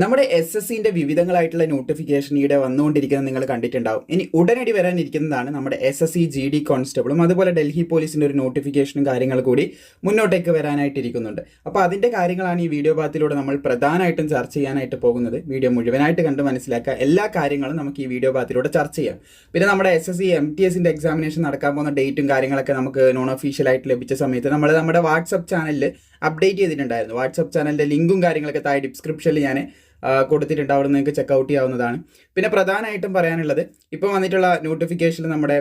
നമ്മുടെ S S സിന്റെ വിവിധങ്ങളായിട്ടുള്ള notification ഈടെ വന്നുകൊണ്ടിരിക്കുന്നത് നിങ്ങൾ കണ്ടിട്ടുണ്ടാവും. ഇനി ഉടനടി വരാനിരിക്കുന്നതാണ് നമ്മുടെ S S C G D കോൺസ്റ്റബിളും അതുപോലെ ഡൽഹി പോലീസിന്റെ ഒരു നോട്ടിഫിക്കേഷനും കാര്യങ്ങൾ കൂടി മുന്നോട്ടേക്ക് വരാനായിട്ടിരിക്കുന്നുണ്ട്. അപ്പോൾ അതിന്റെ കാര്യങ്ങളാണ് ഈ വീഡിയോ ഭാഗത്തിലൂടെ നമ്മൾ പ്രധാനമായിട്ടും ചർച്ച ചെയ്യാനായിട്ട് പോകുന്നത്. വീഡിയോ മുഴുവനായിട്ട് കണ്ട് മനസ്സിലാക്കുക. എല്ലാ കാര്യങ്ങളും നമുക്ക് ഈ വീഡിയോ ഭാഗത്തിലൂടെ ചർച്ച ചെയ്യാം. പിന്നെ നമ്മുടെ S S C M T എസിന്റെ എക്സാമിനേഷൻ നടക്കാൻ പോകുന്ന ഡേറ്റും കാര്യങ്ങളൊക്കെ നമുക്ക് നോൺ ഒഫീഷ്യലായിട്ട് ലഭിച്ച സമയത്ത് നമ്മൾ നമ്മുടെ വാട്സപ്പ് ചാനലിൽ അപ്ഡേറ്റ് ചെയ്തിട്ടുണ്ടായിരുന്നു. വാട്സപ്പ് ചാനലിന്റെ ലിങ്കും കാര്യങ്ങളൊക്കെ താഴെ ഡിസ്ക്രിപ്ഷനിൽ ഞാൻ കൊടുത്തിട്ടുണ്ട്. അവിടെ നിങ്ങൾക്ക് ചെക്കൗട്ട് ചെയ്യാവുന്നതാണ്. പിന്നെ പ്രധാനമായിട്ടും പറയാനുള്ളത് ഇപ്പോൾ വന്നിട്ടുള്ള നോട്ടിഫിക്കേഷനിൽ നമ്മുടെ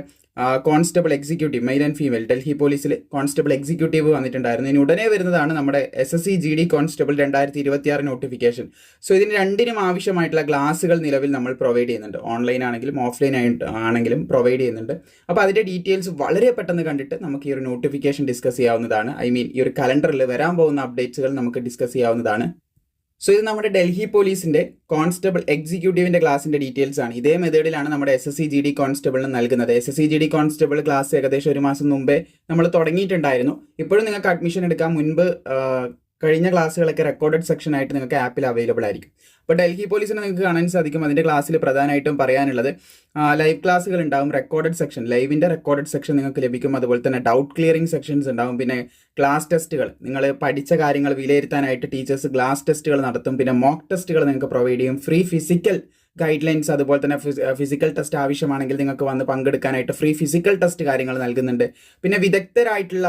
constable executive male and female Delhi പോലീസിൽ കോൺസ്റ്റബിൾ എക്സിക്യൂട്ടീവ് വന്നിട്ടുണ്ടായിരുന്നു. ഇനി ഉടനെ വരുന്നതാണ് നമ്മുടെ S S C G D constable രണ്ടായിരത്തി ഇരുപത്തി ആറ് നോട്ടിഫിക്കേഷൻ സോ ഇതിന് രണ്ടിനും ആവശ്യമായിട്ടുള്ള ക്ലാസ്സുകൾ നിലവിൽ നമ്മൾ പ്രൊവൈഡ് ചെയ്യുന്നുണ്ട്. ഓൺലൈൻ ആണെങ്കിലും ഓഫ്ലൈൻ ആയിട്ട് ആണെങ്കിലും പ്രൊവൈഡ് ചെയ്യുന്നുണ്ട്. അപ്പോൾ അതിന്റെ ഡീറ്റെയിൽസ് വളരെ പെട്ടെന്ന് കണ്ടിട്ട് നമുക്ക് ഈ ഒരു നോട്ടിഫിക്കേഷൻ ഡിസ്കസ് ചെയ്യാവുന്നതാണ്. ഐ മീൻ ഈ ഒരു കലണ്ടറിൽ വരാൻ പോകുന്ന അപ്ഡേറ്റ്സുകൾ നമുക്ക് ഡിസ്കസ് ചെയ്യാവുന്നതാണ്. സോ ഇത് നമ്മുടെ ഡൽഹി പോലീസിന്റെ കോൺസ്റ്റബിൾ എക്സിക്യൂട്ടീവിന്റെ ക്ലാസിന്റെ ഡീറ്റെയിൽസ് ആണ്. ഇതേ മെത്തേഡിലാണ് നമ്മുടെ S S C G D കോൺസ്റ്റബിളിന് നൽകുന്നത്. S S C G D constable class ഏകദേശം ഒരു മാസം മുമ്പേ നമ്മൾ തുടങ്ങിയിട്ടുണ്ടായിരുന്നു. ഇപ്പോഴും നിങ്ങൾക്ക് അഡ്മിഷൻ എടുക്കാൻ മുൻപ് കഴിഞ്ഞ ക്ലാസ്സുകളൊക്കെ റെക്കോർഡഡ് സെക്ഷൻ ആയിട്ട് നിങ്ങൾക്ക് ആപ്പിൽ അവൈലബിൾ ആയിരിക്കും. അപ്പോൾ ഡൽഹി പോലീസിനെ നിങ്ങൾക്ക് കാണാൻ സാധിക്കും. അതിന്റെ ക്ലാസ്സിൽ പ്രധാനമായിട്ടും പറയാനുള്ളത് ലൈവ് ക്ലാസ്സുകൾ ഉണ്ടാവും. റെക്കോർഡഡ് സെക്ഷൻ ലൈവിന്റെ റെക്കോർഡഡ് സെക്ഷൻ നിങ്ങൾക്ക് ലഭിക്കും. അതുപോലെ തന്നെ ഡൗട്ട് ക്ലിയറിംഗ് സെക്ഷൻസ് ഉണ്ടാവും. പിന്നെ ക്ലാസ് ടെസ്റ്റുകൾ നിങ്ങൾ പഠിച്ച കാര്യങ്ങൾ വിലയിരുത്താനായിട്ട് ടീച്ചേഴ്സ് ക്ലാസ് ടെസ്റ്റുകൾ നടത്തും. പിന്നെ മോക്ക് ടെസ്റ്റുകൾ നിങ്ങൾക്ക് പ്രൊവൈഡ് ചെയ്യും. ഫ്രീ ഫിസിക്കൽ ഗൈഡ് ലൈൻസ് അതുപോലെ തന്നെ ഫിസിക്കൽ ടെസ്റ്റ് ആവശ്യമാണെങ്കിൽ നിങ്ങൾക്ക് വന്ന് പങ്കെടുക്കാനായിട്ട് ഫ്രീ ഫിസിക്കൽ ടെസ്റ്റ് കാര്യങ്ങൾ നൽകുന്നുണ്ട്. പിന്നെ വിദഗ്ധരായിട്ടുള്ള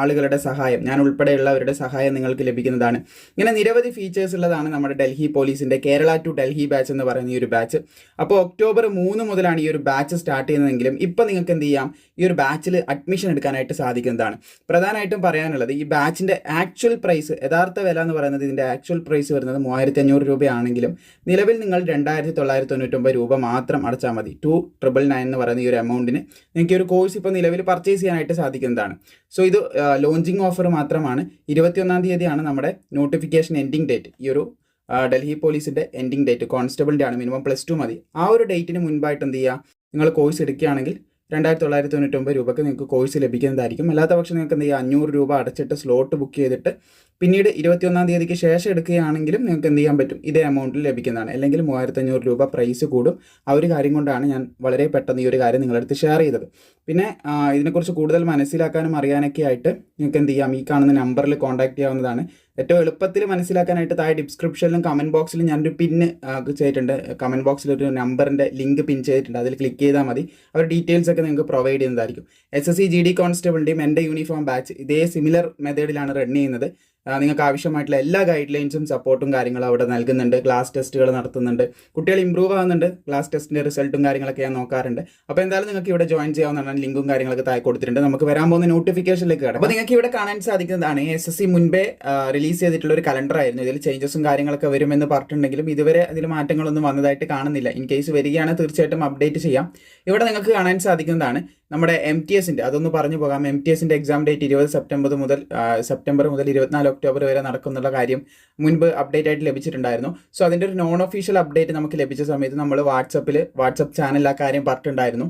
ആളുകളുടെ സഹായം ഞാൻ ഉൾപ്പെടെയുള്ളവരുടെ സഹായം നിങ്ങൾക്ക് ലഭിക്കുന്നതാണ്. ഇങ്ങനെ നിരവധി ഫീച്ചേഴ്സ് ഉള്ളതാണ് നമ്മുടെ ഡൽഹി പോലീസിന്റെ കേരള ടു ഡൽഹി ബാച്ച് എന്ന് പറയുന്ന ഈ ഒരു ബാച്ച് അപ്പോൾ ഒക്ടോബർ മൂന്ന് മുതലാണ് ഈ ഒരു ബാച്ച് സ്റ്റാർട്ട് ചെയ്യുന്നതെങ്കിലും ഇപ്പോൾ നിങ്ങൾക്ക് എന്ത് ചെയ്യാം? ഈ ഒരു ബാച്ചിൽ അഡ്മിഷൻ എടുക്കാനായിട്ട് സാധിക്കുന്നതാണ്. പ്രധാനമായിട്ടും പറയാനുള്ളത് ഈ ബാച്ചിന്റെ ആക്ച്വൽ പ്രൈസ് യഥാർത്ഥ വില എന്ന് പറയുന്നത് ഇതിന്റെ ആക്ച്വൽ പ്രൈസ് വരുന്നത് മൂവായിരത്തി അഞ്ഞൂറ് രൂപയാണെങ്കിലും നിലവിൽ നിങ്ങൾ രണ്ടായിരത്തി തൊള്ളായിരത്തി തൊണ്ണൂറ്റൊമ്പത് രൂപ മാത്രം അടച്ചാൽ മതി. ടു ട്രിപ്പിൾ നയൻ എന്ന് പറയുന്ന ഈ ഒരു എമൗണ്ടിന് നിങ്ങൾക്ക് ഒരു കോഴ്സ് ഇപ്പോൾ നിലവിൽ പർച്ചേസ് ചെയ്യാനായിട്ട് സാധിക്കുന്നതാണ്. സോ ഇത് ലോഞ്ചിങ് ഓഫർ മാത്രമാണ്. ഇരുപത്തിയൊന്നാം തീയതിയാണ് നമ്മുടെ നോട്ടിഫിക്കേഷൻ എൻഡിങ് ഡേറ്റ് ഈ ഒരു ഡൽഹി പോലീസിന്റെ എൻഡിങ് ഡേറ്റ് കോൺസ്റ്റബിളിന്റെ ആണ്. മിനിമം പ്ലസ് ടു മതി. ആ ഒരു ഡേറ്റിന് മുൻപായിട്ട് എന്ത് ചെയ്യുക? നിങ്ങൾ കോഴ്സ് എടുക്കുകയാണെങ്കിൽ രണ്ടായിരത്തി തൊള്ളായിരത്തി തൊണ്ണൂറ്റൊമ്പത് രൂപയ്ക്ക് നിങ്ങൾക്ക് കോഴ്സ് ലഭിക്കുന്നതായിരിക്കും. അല്ലാത്ത പക്ഷം നിങ്ങൾക്ക് എന്ത് ചെയ്യുക അഞ്ഞൂറ് രൂപ അടച്ചിട്ട് സ്ലോട്ട് ബുക്ക് ചെയ്തിട്ട് പിന്നീട് ഇരുപത്തിയൊന്നാം തീയതിക്ക് ശേഷം എടുക്കുകയാണെങ്കിലും നിങ്ങൾക്ക് എന്ത് ചെയ്യാൻ പറ്റും? ഇതേ എമൗണ്ടിൽ ലഭിക്കുന്നതാണ്. അല്ലെങ്കിൽ മൂവായിരത്തി അഞ്ഞൂറ് രൂപ പ്രൈസ് കൂടും. ആ ഒരു കാര്യം കൊണ്ടാണ് ഞാൻ വളരെ പെട്ടെന്ന് ഈ ഒരു കാര്യം നിങ്ങളുടെ അടുത്ത് ഷെയർ ചെയ്തത്. പിന്നെ ഇതിനെക്കുറിച്ച് കൂടുതൽ മനസ്സിലാക്കാനും അറിയാനൊക്കെ ആയിട്ട് നിങ്ങൾക്ക് എന്ത് ചെയ്യാം? ഈ കാണുന്ന നമ്പറിൽ കോൺടാക്ട് ചെയ്യാവുന്നതാണ്. ഏറ്റവും എളുപ്പത്തിൽ മനസ്സിലാക്കാനായിട്ട് താഴെ ഡിസ്ക്രിപ്ഷനിലും കമന്റ് ബോക്സിലും ഞാനൊരു പിൻ ചെയ്തിട്ടുണ്ട്. കമന്റ് ബോക്സിൽ ഒരു നമ്പറിന്റെ ലിങ്ക് പിൻ ചെയ്തിട്ടുണ്ട്. അതിൽ ക്ലിക്ക് ചെയ്താൽ മതി. അവർ ഡീറ്റെയിൽസ് ഒക്കെ നിങ്ങൾക്ക് പ്രൊവൈഡ് ചെയ്യുന്നതായിരിക്കും. S S C G D കോൺസ്റ്റബിളിന്റെയും എന്റെ യൂണിഫോം ബാച്ച് ഇതേ സിമിലർ മെത്തേഡിലാണ് റൺ ചെയ്യുന്നത്. നിങ്ങൾക്ക് ആവശ്യമായിട്ടുള്ള എല്ലാ ഗൈഡ് ലൈൻസും സപ്പോർട്ടും കാര്യങ്ങളും അവിടെ നൽകുന്നുണ്ട്. ക്ലാസ് ടെസ്റ്റുകൾ നടത്തുന്നുണ്ട്. കുട്ടികൾ ഇമ്പ്രൂവ് ആവുന്നുണ്ട്. ക്ലാസ് ടെസ്റ്റിന്റെ റിസൾട്ടും കാര്യങ്ങളൊക്കെ ഞാൻ നോക്കാറുണ്ട്. അപ്പോൾ എന്തായാലും നിങ്ങൾക്ക് ഇവിടെ ജോയിൻ ചെയ്യാവുന്നതാണ്. ലിങ്കും കാര്യങ്ങളൊക്കെ താഴെ കൊടുത്തിട്ടുണ്ട്. നമുക്ക് വരാൻ പോകുന്ന നോട്ടിഫിക്കേഷനിലേക്ക് കിടക്കും. അപ്പോൾ നിങ്ങൾക്ക് ഇവിടെ കാണാൻ സാധിക്കുന്നതാണ് എസ് എസ് സി മുൻപേ റിലീസ് ചെയ്തിട്ടുള്ള ഒരു കലണ്ടർ ആയിരുന്നു. ഇതിൽ ചേഞ്ചസും കാര്യങ്ങളൊക്കെ വരുമെന്ന് പറഞ്ഞിട്ടുണ്ടെങ്കിലും ഇതുവരെ അതിൽ മാറ്റങ്ങളൊന്നും വന്നതായിട്ട് കാണുന്നില്ല. ഇൻ കേസ് വരികയാണെങ്കിൽ തീർച്ചയായിട്ടും അപ്ഡേറ്റ് ചെയ്യാം. ഇവിടെ നിങ്ങൾക്ക് കാണാൻ സാധിക്കുന്നതാണ് നമ്മുടെ എം ടി എസിന്റെ അതൊന്ന് പറഞ്ഞു പോകാം. എം ടി എസിന്റെ എക്സാം ഡേറ്റ് ഇരുപത് സെപ്റ്റംബർ മുതൽ സെപ്റ്റംബർ മുതൽ ഇരുപത്തിനാല് ഒക്ടോബർ വരെ നടക്കുന്നുള്ള കാര്യം മുൻപ് അപ്ഡേറ്റ് ആയിട്ട് ലഭിച്ചിട്ടുണ്ടായിരുന്നു. സോ അതിന്റെ ഒരു നോൺ ഒഫീഷ്യൽ അപ്ഡേറ്റ് നമുക്ക് ലഭിച്ച സമയത്ത് നമ്മൾ വാട്സപ്പിൽ വാട്സപ്പ് ചാനലിൽ ആ കാര്യം പറഞ്ഞിട്ടുണ്ടായിരുന്നു.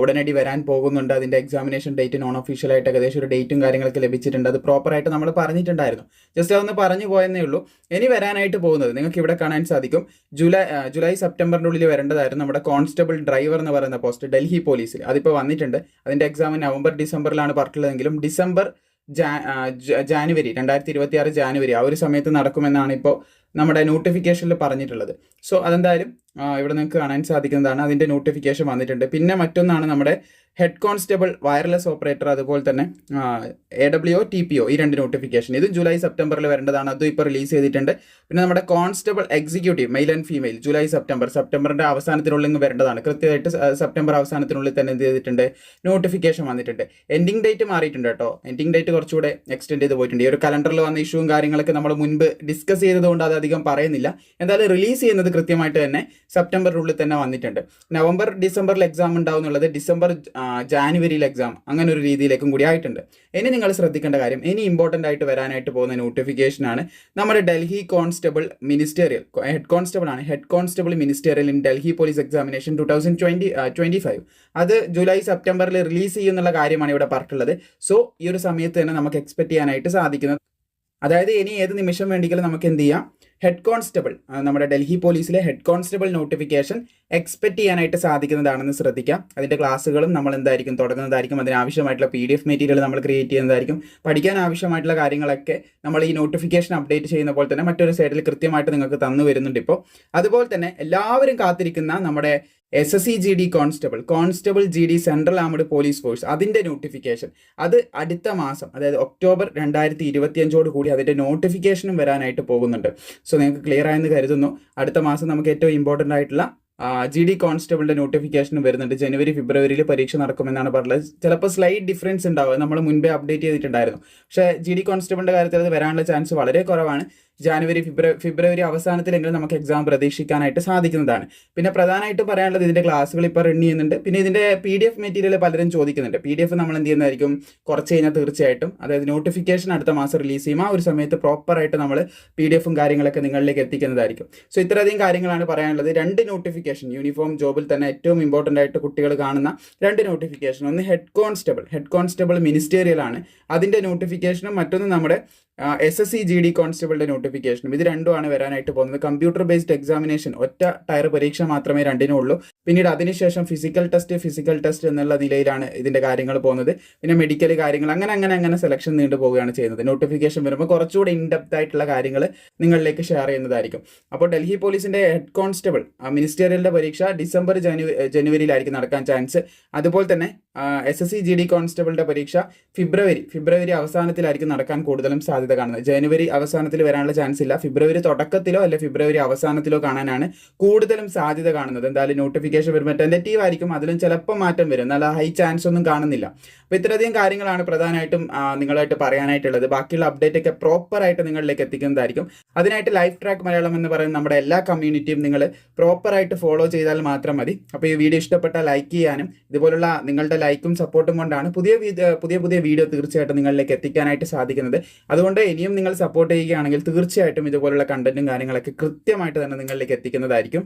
ഉടനടി വരാൻ പോകുന്നുണ്ട്. അതിന്റെ എക്സാമിനേഷൻ ഡേറ്റ് നോൺ ഒഫീഷ്യലായിട്ട് ഏകദേശം ഒരു ഡേറ്റും കാര്യങ്ങളൊക്കെ ലഭിച്ചിട്ടുണ്ട്. അത് പ്രോപ്പറായിട്ട് നമ്മൾ പറഞ്ഞിട്ടുണ്ടായിരുന്നു. ജസ്റ്റ് അതൊന്ന് പറഞ്ഞു പോയെന്നേ ഉള്ളൂ. ഇനി വരാനായിട്ട് പോകുന്നത് നിങ്ങൾക്ക് ഇവിടെ കാണാൻ സാധിക്കും. ജൂലൈ ജൂലൈ സെപ്റ്റംബറിന്റെ ഉള്ളിൽ വരേണ്ടതായിരുന്നു നമ്മുടെ കോൺസ്റ്റബിൾ ഡ്രൈവർ എന്ന് പറയുന്ന പോസ്റ്റ് ഡൽഹി പോലീസിൽ. അതിപ്പോൾ വന്നിട്ടുണ്ട്. അതിന്റെ എക്സാം നവംബർ ഡിസംബറിലാണ് പറഞ്ഞിട്ടുള്ളതെങ്കിലും ഡിസംബർ ജാനുവരി രണ്ടായിരത്തി ഇരുപത്തി ആറ് ജാനുവരി ആ ഒരു സമയത്ത് നടക്കുമെന്നാണ് ഇപ്പോൾ നമ്മുടെ നോട്ടിഫിക്കേഷനിൽ പറഞ്ഞിട്ടുള്ളത്. സോ അതെന്തായാലും ഇവിടെ നിങ്ങൾക്ക് കാണാൻ സാധിക്കുന്നതാണ്. അതിന്റെ നോട്ടിഫിക്കേഷൻ വന്നിട്ടുണ്ട്. പിന്നെ മറ്റൊന്നാണ് നമ്മുടെ ഹെഡ് കോൺസ്റ്റബിൾ വയർലെസ് ഓപ്പറേറ്റർ അതുപോലെ തന്നെ A W T P O ഈ രണ്ട് നോട്ടിഫിക്കേഷൻ ഇത് ജൂലൈ സെപ്റ്റംബറിൽ വരേണ്ടതാണ്. അതും ഇപ്പോൾ റിലീസ് ചെയ്തിട്ടുണ്ട്. പിന്നെ നമ്മുടെ constable executive male and female July September സെപ്റ്റംബറിന്റെ അവസാനത്തിനുള്ളിൽ വരേണ്ടതാണ്. കൃത്യമായിട്ട് സെപ്റ്റംബർ അവസാനത്തിനുള്ളിൽ തന്നെ എന്ത് ചെയ്തിട്ടുണ്ട്? നോട്ടിഫിക്കേഷൻ വന്നിട്ടുണ്ട്. എൻഡിങ് ഡേറ്റ് മാറിയിട്ടുണ്ട് കേട്ടോ. എൻഡിങ് ഡേറ്റ് കുറച്ചുകൂടെ എക്സ്റ്റെൻഡ് ചെയ്ത് പോയിട്ടുണ്ട്. ഈ ഒരു കലണ്ടറിൽ വന്ന ഇഷ്യൂവും കാര്യങ്ങളൊക്കെ നമ്മൾ മുൻപ് ഡിസ്കസ് ചെയ്തതുകൊണ്ട് അത് അധികം പറയുന്നില്ല. എന്തായാലും റിലീസ് ചെയ്യുന്നത് കൃത്യമായിട്ട് തന്നെ സെപ്റ്റംബറിനുള്ളിൽ തന്നെ വന്നിട്ടുണ്ട്. നവംബർ ഡിസംബറിൽ എക്സാം ഉണ്ടാവും എന്നുള്ളത് ഡിസംബർ ജാനുവരിയിൽ എക്സാം അങ്ങനെ ഒരു രീതിയിലേക്കും കൂടി ആയിട്ടുണ്ട്. ഇനി നിങ്ങൾ ശ്രദ്ധിക്കേണ്ട കാര്യം ഇനി ഇമ്പോർട്ടന്റ് ആയിട്ട് വരാനായിട്ട് പോകുന്ന നോട്ടിഫിക്കേഷനാണ് നമ്മുടെ Delhi constable ministerial head constable ആണ്. Head constable ministerial in Delhi police examination two thousand twenty twenty five അത് ജൂലൈ സെപ്റ്റംബറിൽ റിലീസ് ചെയ്യുന്നുള്ള കാര്യമാണ് ഇവിടെ പറഞ്ഞിട്ടുള്ളത്. സോ ഈ ഒരു സമയത്ത് തന്നെ നമുക്ക് എക്സ്പെക്ട് ചെയ്യാനായിട്ട് സാധിക്കുന്നത്. അതായത് ഇനി ഏത് നിമിഷം വേണ്ടിയെങ്കിലും നമുക്ക് എന്ത് ചെയ്യാം? ഹെഡ് കോൺസ്റ്റബിൾ നമ്മുടെ ഡൽഹി പോലീസിലെ ഹെഡ് കോൺസ്റ്റബിൾ നോട്ടിഫിക്കേഷൻ എക്സ്പെക്ട് ചെയ്യാനായിട്ട് സാധിക്കുന്നതാണെന്ന് ശ്രദ്ധിക്കാം. അതിന്റെ ക്ലാസ്സുകളും നമ്മൾ എന്തായിരിക്കും തുടങ്ങുന്നതായിരിക്കും അതിനാവശ്യമായിട്ടുള്ള പി ഡി എഫ് മെറ്റീരിയൽ നമ്മൾ ക്രിയേറ്റ് ചെയ്യുന്നതായിരിക്കും. പഠിക്കാൻ ആവശ്യമായിട്ടുള്ള കാര്യങ്ങളൊക്കെ നമ്മൾ ഈ നോട്ടിഫിക്കേഷൻ അപ്ഡേറ്റ് ചെയ്യുന്ന പോലെ തന്നെ മറ്റൊരു സൈഡിൽ കൃത്യമായിട്ട് നിങ്ങൾക്ക് തന്നു വരുന്നുണ്ട് ഇപ്പോൾ. അതുപോലെ തന്നെ എല്ലാവരും കാത്തിരിക്കുന്ന നമ്മുടെ S S C G D constable constable G D central armed police force അതിന്റെ നോട്ടിഫിക്കേഷൻ അത് അടുത്ത മാസം അതായത് ഒക്ടോബർ രണ്ടായിരത്തി ഇരുപത്തിയഞ്ചോട് കൂടി അതിന്റെ നോട്ടിഫിക്കേഷനും വരാനായിട്ട് പോകുന്നുണ്ട്. സോ നിങ്ങൾക്ക് ക്ലിയർ ആയെന്ന് കരുതുന്നു. അടുത്ത മാസം നമുക്ക് ഏറ്റവും ഇമ്പോർട്ടന്റ് ആയിട്ടുള്ള ജി ഡി കോൺസ്റ്റബിളിന്റെ നോട്ടിഫിക്കേഷൻ വരുന്നുണ്ട്. ജനുവരി ഫെബ്രുവരിയിൽ പരീക്ഷ നടക്കുമെന്നാണ് പറഞ്ഞത്. ചിലപ്പോൾ സ്ലൈറ്റ് ഡിഫറൻസ് ഉണ്ടാവുക നമ്മൾ മുൻപേ അപ്ഡേറ്റ് ചെയ്തിട്ടുണ്ടായിരുന്നു. പക്ഷേ ജി ഡി കോൺസ്റ്റബിളിന്റെ കാര്യത്തിൽ അത് വരാനുള്ള ചാൻസ് വളരെ കുറവാണ്. ജാനുവരി ഫെബ്രുവരി ഫെബ്രുവരി അവസാനത്തിലെങ്കിലും നമുക്ക് എക്സാം പ്രതീക്ഷിക്കാനായിട്ട് സാധിക്കുന്നതാണ്. പിന്നെ പ്രധാനമായിട്ട് പറയാനുള്ളത് ഇതിന്റെ ക്ലാസ്സുകൾ ഇപ്പോൾ റൺ ചെയ്യുന്നുണ്ട്. പിന്നെ ഇതിന്റെ പി ഡി എഫ് മെറ്റീരിയൽ പലരും ചോദിക്കുന്നുണ്ട്. പി ഡി എഫ് നമ്മൾ എന്ത് ചെയ്യുന്നതായിരിക്കും? കുറച്ച് കഴിഞ്ഞാൽ തീർച്ചയായിട്ടും. അതായത് നോട്ടിഫിക്കേഷൻ അടുത്ത മാസം റിലീസ് ചെയ്യും. ആ ഒരു സമയത്ത് പ്രോപ്പറായിട്ട് നമ്മൾ പി ഡി എഫും കാര്യങ്ങളൊക്കെ നിങ്ങളിലേക്ക് എത്തിക്കുന്നതായിരിക്കും. സോ ഇത്രയധികം കാര്യങ്ങളാണ് പറയാനുള്ളത്. രണ്ട് നോട്ടിഫിക്കേഷൻ യൂണിഫോം ജോബിൽ തന്നെ ഏറ്റവും ഇമ്പോർട്ടന്റ് ആയിട്ട് കുട്ടികൾ കാണുന്ന രണ്ട് നോട്ടിഫിക്കേഷൻ ഒന്ന് head constable head constable ministerial ആണ്. അതിന്റെ നോട്ടിഫിക്കേഷനും മറ്റൊന്ന് നമ്മുടെ S S C G D കോൺസ്റ്റബിളിന്റെ നോട്ടിഫിക്കേഷനും ഇത് രണ്ടുമാണ് വരാനായിട്ട് പോകുന്നത്. കമ്പ്യൂട്ടർ ബേസ്ഡ് എക്സാമിനേഷൻ ഒറ്റ ടയർ പരീക്ഷ മാത്രമേ രണ്ടിനുള്ളൂ പിന്നീട് അതിനുശേഷം ഫിസിക്കൽ ടെസ്റ്റ് ഫിസിക്കൽ ടെസ്റ്റ് എന്നുള്ള നിലയിലാണ് ഇതിന്റെ കാര്യങ്ങൾ പോകുന്നത്. പിന്നെ മെഡിക്കൽ കാര്യങ്ങൾ അങ്ങനെ അങ്ങനെ അങ്ങനെ സെലക്ഷൻ നീണ്ടു പോവുകയാണ് ചെയ്യുന്നത്. നോട്ടിഫിക്കേഷൻ വരുമ്പോൾ കുറച്ചുകൂടി ഇൻഡെപ്ത് ആയിട്ടുള്ള കാര്യങ്ങൾ നിങ്ങളിലേക്ക് ഷെയർ ചെയ്യുന്നതായിരിക്കും. അപ്പോൾ ഡൽഹി പോലീസിന്റെ ഹെഡ് കോൺസ്റ്റബിൾ മിനിസ്റ്റേറിയലിന്റെ പരീക്ഷ ഡിസംബർ ജനുവരി ജനുവരിയിലായിരിക്കും നടക്കാൻ ചാൻസ്. അതുപോലെ തന്നെ S S C G D കോൺസ്റ്റബിളിന്റെ പരീക്ഷ ഫെബ്രുവരി ഫെബ്രുവരി അവസാനത്തിലായിരിക്കും നടക്കാൻ കൂടുതലും സാധ്യത കാണുന്നത്. ജനുവരി അവസാനത്തിൽ വരാനുള്ള ചാൻസ് ഇല്ല. ഫെബ്രുവരി തുടക്കത്തിലോ അല്ലെ ഫെബ്രുവരി അവസാനത്തിലോ കാണാനാണ് കൂടുതലും സാധ്യത കാണുന്നത്. എന്തായാലും നോട്ടിഫിക്കേഷൻ വരുമ്പോൾ ടെന്റേറ്റീവ് ആയിരിക്കും. അതിലും ചിലപ്പോൾ മാറ്റം വരും. എന്നാൽ ഹൈ ചാൻസ് ഒന്നും കാണുന്നില്ല. അപ്പോൾ ഇത്രയധികം കാര്യങ്ങളാണ് പ്രധാനമായിട്ടും നിങ്ങളായിട്ട് പറയാനായിട്ടുള്ളത്. ബാക്കിയുള്ള അപ്ഡേറ്റ് ഒക്കെ പ്രോപ്പറായിട്ട് നിങ്ങളിലേക്ക് എത്തിക്കുന്നതായിരിക്കും. അതിനായിട്ട് ലൈഫ് ട്രാക്ക് മലയാളം എന്ന് പറയുന്ന നമ്മുടെ എല്ലാ കമ്മ്യൂണിറ്റിയും നിങ്ങൾ പ്രോപ്പറായിട്ട് ഫോളോ ചെയ്താൽ മാത്രം മതി. അപ്പോൾ ഈ വീഡിയോ ഇഷ്ടപ്പെട്ടാൽ ലൈക്ക് ചെയ്യാനും ഇതുപോലുള്ള നിങ്ങളുടെ ലൈക്കും സപ്പോർട്ടും കൊണ്ടാണ് പുതിയ പുതിയ പുതിയ വീഡിയോ തീർച്ചയായിട്ടും നിങ്ങളിലേക്ക് എത്തിക്കാനായിട്ട് സാധിക്കുന്നത്. അതുകൊണ്ട് ഇനിയും നിങ്ങൾ സപ്പോർട്ട് ചെയ്യുകയാണെങ്കിൽ തീർച്ചയായിട്ടും ഇതുപോലുള്ള കണ്ടന്റും കാര്യങ്ങളൊക്കെ കൃത്യമായിട്ട് തന്നെ നിങ്ങളിലേക്ക് എത്തിക്കുന്നതായിരിക്കും.